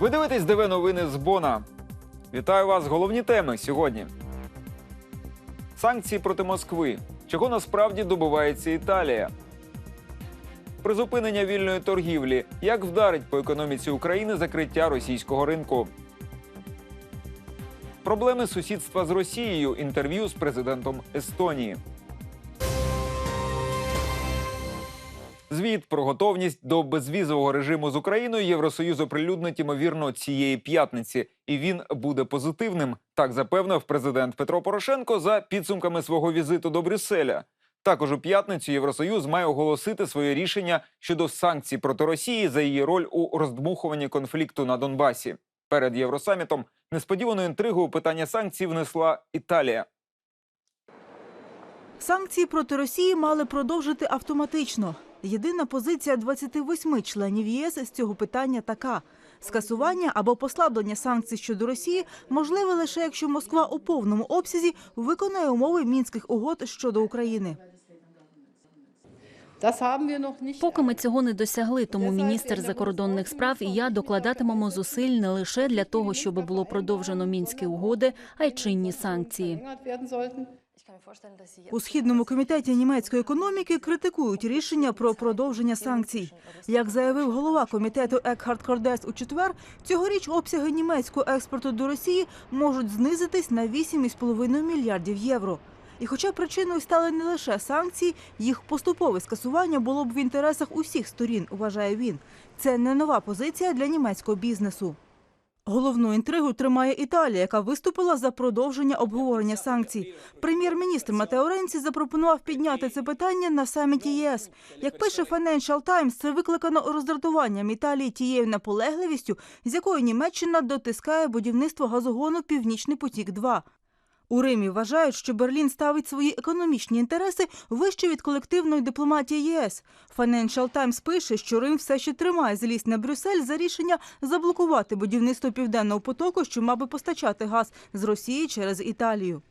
Ви дивитесь ДВ новини з Бона. Вітаю вас. Головні теми сьогодні. Санкції проти Москви. Чого насправді добивається Італія? Призупинення вільної торгівлі. Як вдарить по економіці України закриття російського ринку? Проблеми сусідства з Росією. Інтерв'ю з президентом Естонії. Звіт про готовність до безвізового режиму з Україною Євросоюз оприлюднить ймовірно цієї п'ятниці, і він буде позитивним. Так запевнив президент Петро Порошенко за підсумками свого візиту до Брюсселя. Також у п'ятницю Євросоюз має оголосити своє рішення щодо санкцій проти Росії за її роль у роздмухуванні конфлікту на Донбасі. Перед євросамітом несподівану інтригу у питання санкцій внесла Італія. Санкції проти Росії мали продовжити автоматично. Єдина позиція 28 членів ЄС з цього питання така: скасування або послаблення санкцій щодо Росії можливе лише якщо Москва у повному обсязі виконає умови мінських угод щодо України. Поки ми цього не досягли, тому міністр закордонних справ і я докладатимемо зусиль не лише для того, щоб було продовжено мінські угоди, а й чинні санкції. У східному комітеті німецької економіки критикують рішення про продовження санкцій. Як заявив голова комітету Екхард Кордес у четвер, цьогоріч обсяги німецького експорту до Росії можуть знизитись на 8,5 мільярдів євро. І хоча причиною стали не лише санкції, їх поступове скасування було б в інтересах усіх сторін, вважає він. Це не нова позиція для німецького бізнесу. Головну інтригу тримає Італія, яка виступила за продовження обговорення санкцій. Прем'єр-міністр Матео Ренці запропонував підняти це питання на саміті ЄС. Як пише Financial Times, це викликано роздратуванням Італії тією наполегливістю, з якою Німеччина дотискає будівництво газогону Північний потік 2 у Римі вважають, що Берлін ставить свої економічні інтереси вище від колективної дипломатії ЄС. Financial Times пише, що Рим все ще тримає злість на Брюссель за рішення заблокувати будівництво південного потоку, що мав би постачати газ з Росії через Італію.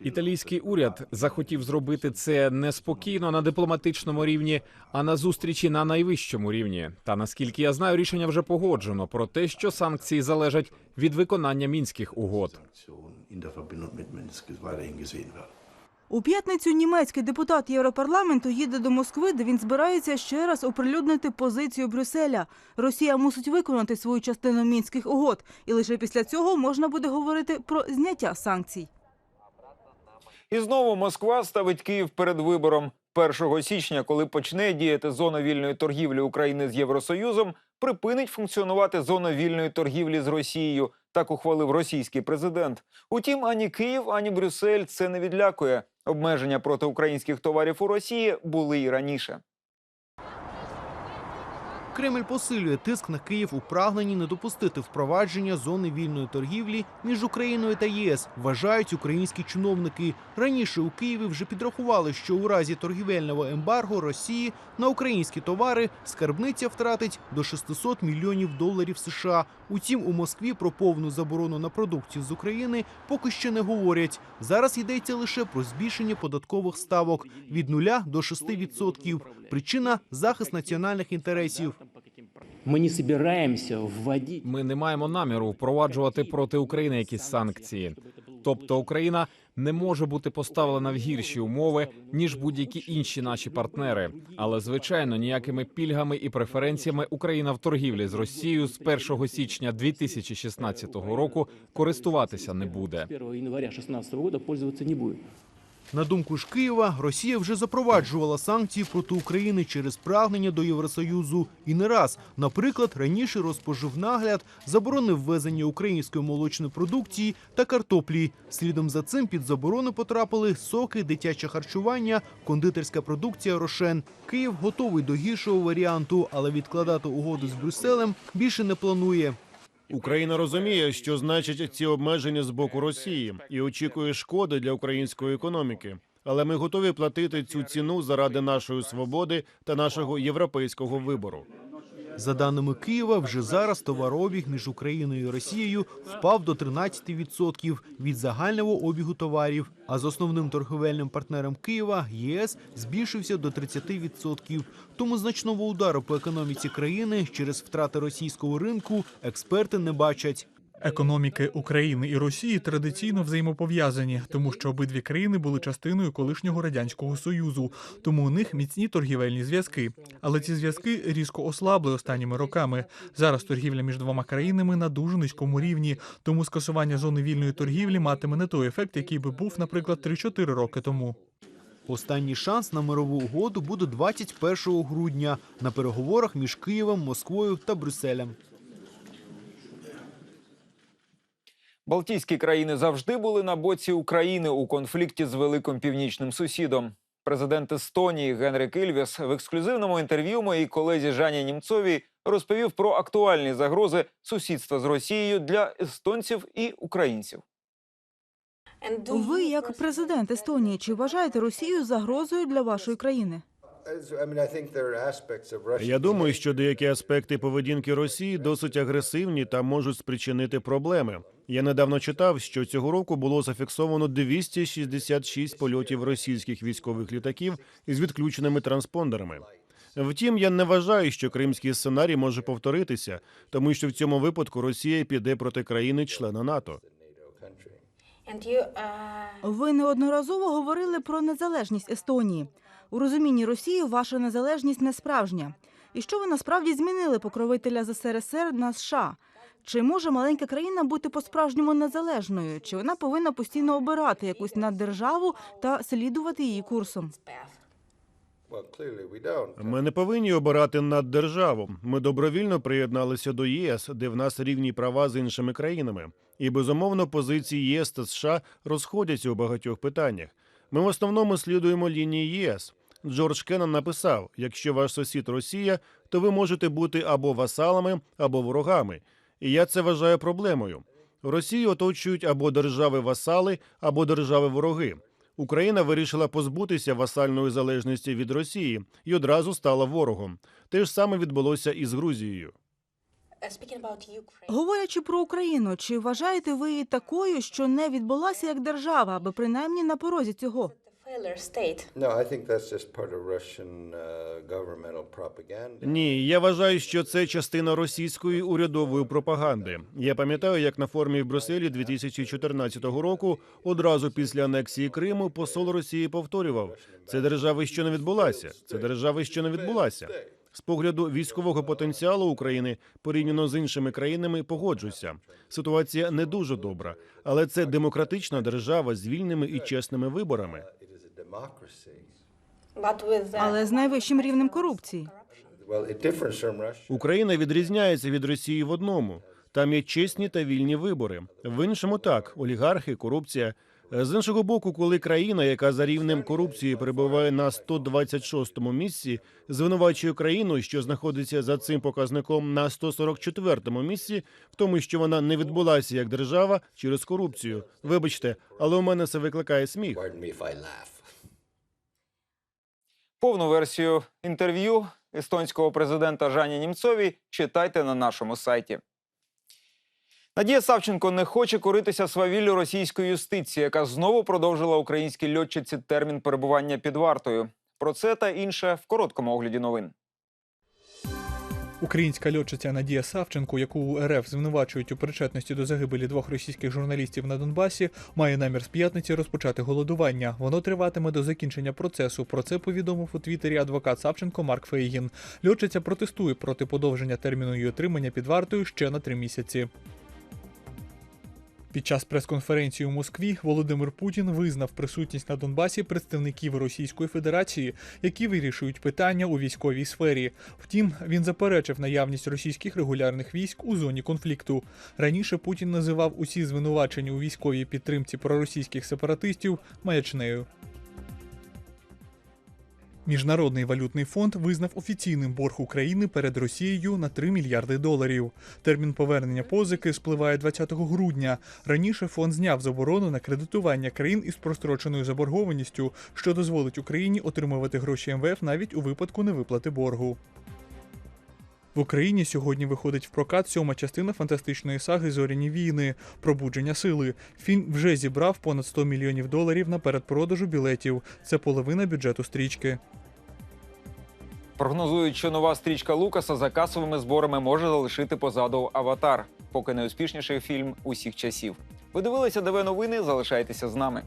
Італійський уряд захотів зробити це не спокійно на дипломатичному рівні, а на зустрічі на найвищому рівні. Та наскільки я знаю, рішення вже погоджено про те, що санкції залежать від виконання мінських угод. У п'ятницю німецький депутат Європарламенту їде до Москви, де він збирається ще раз оприлюднити позицію Брюсселя. Росія мусить виконати свою частину мінських угод, і лише після цього можна буде говорити про зняття санкцій. І знову Москва ставить Київ перед вибором 1 січня, коли почне діяти зона вільної торгівлі України з Євросоюзом, припинить функціонувати зона вільної торгівлі з Росією. Так ухвалив російський президент. Утім, ані Київ, ані Брюссель це не відлякує. Обмеження проти українських товарів у Росії були і раніше. Кремль посилює тиск на Київ у прагненні не допустити впровадження зони вільної торгівлі між Україною та ЄС, вважають українські чиновники. Раніше у Києві вже підрахували, що у разі торгівельного ембарго Росії на українські товари скарбниця втратить до 600 мільйонів доларів США. Утім, у Москві про повну заборону на продукцію з України поки що не говорять. Зараз йдеться лише про збільшення податкових ставок від 0 до 6%. Причина захист національних інтересів. Мы не собираемся вводить Ми не маємо наміру впроваджувати проти України якісь санкції. Тобто Україна не може бути поставлена в гірші умови ніж будь-які інші наші партнери. Але звичайно, ніякими пільгами і преференціями Україна в торгівлі з Росією з 1 січня 2016 року користуватися не буде. с 1 января 2016 года пользоваться не будет. На думку ж Києва, Росія вже запроваджувала санкції проти України через прагнення до Євросоюзу. І не раз, наприклад, раніше розпоживнагляд заборонив ввезення української молочної продукції та картоплі. Слідом за цим під заборону потрапили соки, дитяче харчування, кондитерська продукція Рошен. Київ готовий до гіршого варіанту, але відкладати угоду з Брюсселем більше не планує. Україна розуміє, що значать ці обмеження з боку Росії, і очікує шкоди для української економіки. Але ми готові платити цю ціну заради нашої свободи та нашого європейського вибору. За даними Києва, вже зараз товарообіг між Україною і Росією впав до 13% від загального обігу товарів. А з основним торговельним партнером Києва ЄС збільшився до 30%. Тому значного удару по економіці країни через втрати російського ринку експерти не бачать. Економіки України і Росії традиційно взаємопов'язані, тому що обидві країни були частиною колишнього радянського союзу, тому у них міцні торгівельні зв'язки. Але ці зв'язки різко ослабли останніми роками. Зараз торгівля між двома країнами на дуже низькому рівні, тому скасування зони вільної торгівлі матиме не той ефект, який би був, наприклад, 3-4 роки тому. Останній шанс на мирову угоду буде 21 грудня на переговорах між Києвом, Москвою та Брюсселем. Балтійські країни завжди були на боці України у конфлікті з великим північним сусідом. Президент Естонії Генрик Ільвіс в ексклюзивному інтерв'ю моїй колезі Жані Німцовій розповів про актуальні загрози сусідства з Росією для естонців і українців. Ви, як президент Естонії, чи вважаєте Росію загрозою для вашої країни? Я думаю, що деякі аспекти поведінки Росії досить агресивні та можуть спричинити проблеми. Я недавно читав, що цього року було зафіксовано 266 польотів російських військових літаків із відключеними транспондерами. Втім, я не вважаю, що кримський сценарій може повторитися, тому що в цьому випадку Росія піде проти країни-члена НАТО. Ви неодноразово говорили про незалежність Естонії. У розумінні Росії ваша незалежність не справжня. І що ви насправді змінили покровителя з СРСР на США? Чи може маленька країна бути по-справжньому незалежною? Чи вона повинна постійно обирати якусь наддержаву та слідувати її курсом? Ми не повинні обирати наддержаву. Ми добровільно приєдналися до ЄС, де в нас рівні права з іншими країнами. І безумовно позиції ЄС та США розходяться у багатьох питаннях. Ми в основному слідуємо лінії ЄС. Джордж Кеннон написав: якщо ваш сусід Росія, то ви можете бути або васалами, або ворогами. І я це вважаю проблемою. Росію оточують або держави-васали, або держави-вороги. Україна вирішила позбутися васальної залежності від Росії і одразу стала ворогом. Те ж саме відбулося і з Грузією. Говорячи про Україну, чи вважаєте ви її такою, що не відбулася як держава, аби принаймні на порозі цього? Ні, я вважаю, що це частина російської урядової пропаганди. Я пам'ятаю, як на форумі в Брюсселі 2014 року, одразу після анексії Криму, посол Росії повторював: це держава, що не відбулася. Це держава, що не відбулася. З погляду військового потенціалу України порівняно з іншими країнами погоджуся. Ситуація не дуже добра, але це демократична держава з вільними і чесними виборами. Але з найвищим рівнем корупції. Україна відрізняється від Росії в одному: там є чесні та вільні вибори. В іншому так олігархи, корупція. З іншого боку, коли країна, яка за рівнем корупції перебуває на 126-му місці, звинувачує країну, що знаходиться за цим показником на 144-му місці, в тому, що вона не відбулася як держава через корупцію. Вибачте, але у мене це викликає сміх. Повну версію інтерв'ю естонського президента Жані Німцовій читайте на нашому сайті. Надія Савченко не хоче коритися свавіллю російської юстиції, яка знову продовжила українській льотчиці термін перебування під вартою. Про це та інше в короткому огляді новин. Українська льотчиця Надія Савченко, яку у РФ звинувачують у причетності до загибелі двох російських журналістів на Донбасі, має намір з п'ятниці розпочати голодування. Воно триватиме до закінчення процесу. Про це повідомив у Твіттері адвокат Савченко Марк Фейгін. Льотчиця протестує проти подовження терміну її отримання під вартою ще на три місяці. Під час прес-конференції у Москві Володимир Путін визнав присутність на Донбасі представників Російської Федерації, які вирішують питання у військовій сфері. Втім, він заперечив наявність російських регулярних військ у зоні конфлікту. Раніше Путін називав усі звинувачення у військовій підтримці проросійських сепаратистів маячнею. Міжнародний валютний фонд визнав офіційним борг України перед Росією на 3 мільярди доларів. Термін повернення позики спливає 20 грудня. Раніше фонд зняв заборону на кредитування країн із простроченою заборгованістю, що дозволить Україні отримувати гроші МВФ навіть у випадку невиплати боргу. В Україні сьогодні виходить в прокат сьома частина фантастичної саги Зоряні війни Пробудження сили. Фільм вже зібрав понад 100 мільйонів доларів на передпродажу білетів. Це половина бюджету стрічки. Прогнозують, що нова стрічка Лукаса за касовими зборами може залишити позаду аватар, поки найуспішніший фільм усіх часів. Ви дивилися ДВ новини. Залишайтеся з нами.